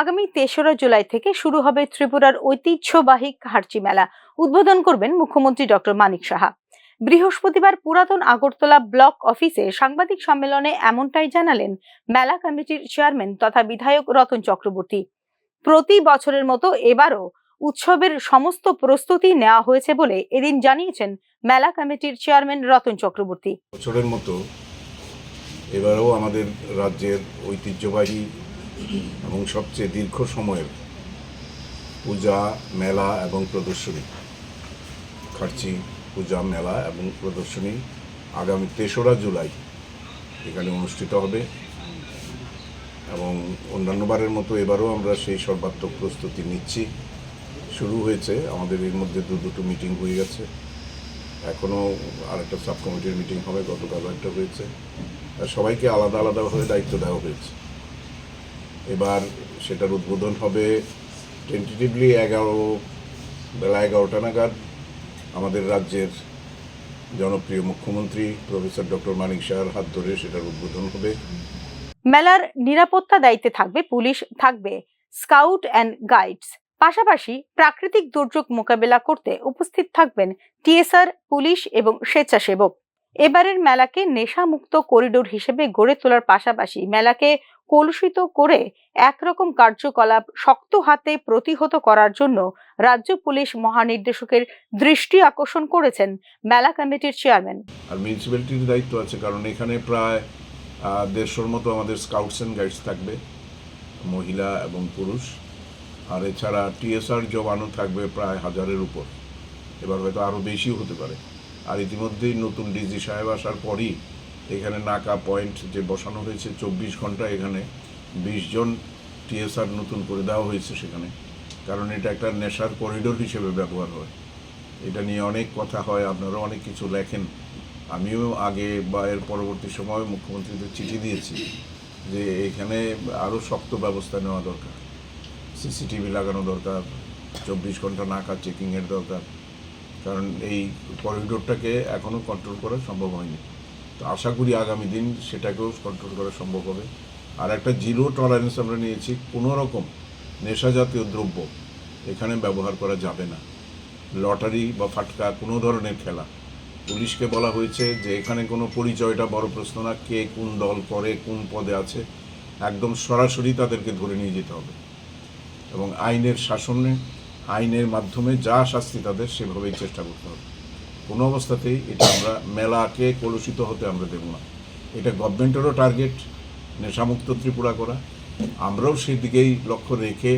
আগামী তেসরা জুলাই থেকে শুরু হবে ত্রিপুরার ঐতিহ্যবাহী খার্চি মেলা। উদ্বোধন করবেন মুখ্যমন্ত্রী ডক্টর মানিক সাহা। বৃহস্পতিবার পুরাতন আগরতলা ব্লক অফিসে সাংবাদিক সম্মেলনে এমনটাই জানালেন মেলা কমিটির চেয়ারম্যান তথা বিধায়ক রতন চক্রবর্তী। প্রতি বছরের মতো এবারও উৎসবের সমস্ত প্রস্তুতি নেওয়া হয়েছে বলে এদিন জানিয়েছেন মেলা কমিটির চেয়ারম্যান রতন চক্রবর্তী। বছরের মতো এবারেও আমাদের রাজ্যের ঐতিহ্যবাহী এবং সবচেয়ে দীর্ঘ সময়ের পূজা, মেলা এবং প্রদর্শনী। খার্চি পূজা, মেলা এবং প্রদর্শনী আগামী তেসরা জুলাই এখানে অনুষ্ঠিত হবে এবং অন্যান্যবারের মতো এবারও আমরা সেই সর্বাত্মক প্রস্তুতি নিচ্ছি। শুরু হয়েছে, আমাদের এর মধ্যে দু দুটো মিটিং হয়ে গেছে। এখনও আরেকটা সাব কমিটির মিটিং হবে, গতকাল একটা হয়েছে। আর সবাইকে আলাদা আলাদাভাবে দায়িত্ব দেওয়া হয়েছে। এবার সেটার উদ্বোধন হবে টেন্টেটিভলি এগারো, বেলা এগারোটা নাগাদ আমাদের রাজ্যের জনপ্রিয় মুখ্যমন্ত্রী প্রফেসর ডক্টর মানিক শাহর হাত ধরে সেটার উদ্বোধন হবে। মেলার নিরাপত্তা দায়িত্বে থাকবে পুলিশ, থাকবে স্কাউট অ্যান্ড গাইডস। পাশাপাশি প্রাকৃতিক দুর্যোগ মোকাবেলা করতে উপস্থিত থাকবেন টিএসআর, পুলিশ এবং স্বেচ্ছাসেবক। এবারের মেলাকে নেশামুক্ত করিডোর হিসেবে গড়ে তোলার পাশাপাশি মেলাকে কলুষিত করে একরকম কার্যকলাপ শক্ত হাতে প্রতিহত করার জন্য রাজ্য পুলিশ মহানির্দেশকের দৃষ্টি আকর্ষণ করেছেন মেলা কমিটির চেয়ারম্যান। আর মিউনিসিপ্যালিটির দায়িত্ব আছে, কারণ এখানে প্রায় দেড়শোর মতো আমাদের স্কাউটস অ্যান্ড গাইডস থাকবে, মহিলা এবং পুরুষ। আর এছাড়া টিএসআর জওয়ানও থাকবে প্রায় হাজারের উপর। এবার হয়তো আরও বেশিও হতে পারে। আর ইতিমধ্যেই নতুন ডিজি সাহেব আসার পরই এখানে নাকা পয়েন্ট যে বসানো হয়েছে, চব্বিশ ঘণ্টা এখানে বিশ জন টিএসআর নতুন করে দেওয়া হয়েছে সেখানে। কারণ এটা একটা নেশার করিডোর হিসেবে ব্যবহার হয়। এটা নিয়ে অনেক কথা হয় আপনারা অনেক কিছু লেখেন। আমিও আগে বা এর পরবর্তী সময়ে মুখ্যমন্ত্রীদের চিঠি দিয়েছি যে এখানে আরও শক্ত ব্যবস্থা নেওয়া দরকার। সিসিটিভি লাগানো দরকার, চব্বিশ ঘণ্টা নাকা চেকিংয়ের দরকার। কারণ এই করিডোরটাকে এখনও কন্ট্রোল করা সম্ভব হয়নি। তো আশা করি আগামী দিন সেটাকেও কন্ট্রোল করা সম্ভব হবে। আর একটা জিরো টলারেন্স আমরা নিয়েছি, কোনো রকম নেশা জাতীয় দ্রব্য এখানে ব্যবহার করা যাবে না। লটারি বা ফাটকা, কোনো ধরনের খেলা। পুলিশকে বলা হয়েছে যে এখানে কোনো পরিচয়টা বড় প্রশ্ন না, কে কোন দল করে, কোন পদে আছে। একদম সরাসরি তাদেরকে ধরে নিয়ে যেতে হবে। এবং আইনের শাসনে, আইনের মাধ্যমে যা শাস্তি তাদের সেভাবেই চেষ্টা করতে হবে। কোনো অবস্থাতেই এটা আমরা মেলাকে কলুষিত হতে আমরা দেব না। এটা গভর্নমেন্টেরও টার্গেট, নেশামুক্ত ত্রিপুরা করা। আমরাও সেই দিকেই লক্ষ্য রেখে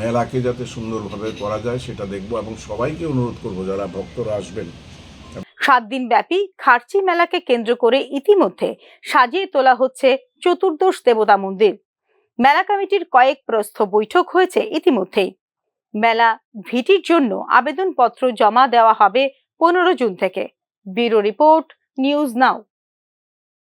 মেলাকে যাতে সুন্দরভাবে করা যায় সেটা দেখব এবং সবাইকে অনুরোধ করব, যারা ভক্তরা আসবেন। সাত দিন ব্যাপী খার্চি মেলাকে কেন্দ্র করে ইতিমধ্যে সাজিয়ে তোলা হচ্ছে চতুর্দশ দেবতা মন্দির। মেলা কমিটির কয়েক প্রস্থ বৈঠক হয়েছে ইতিমধ্যেই। মেলা ভিটির জন্য আবেদনপত্র জমা দেওয়া হবে পনেরো জুন থেকে। Bureau report news now.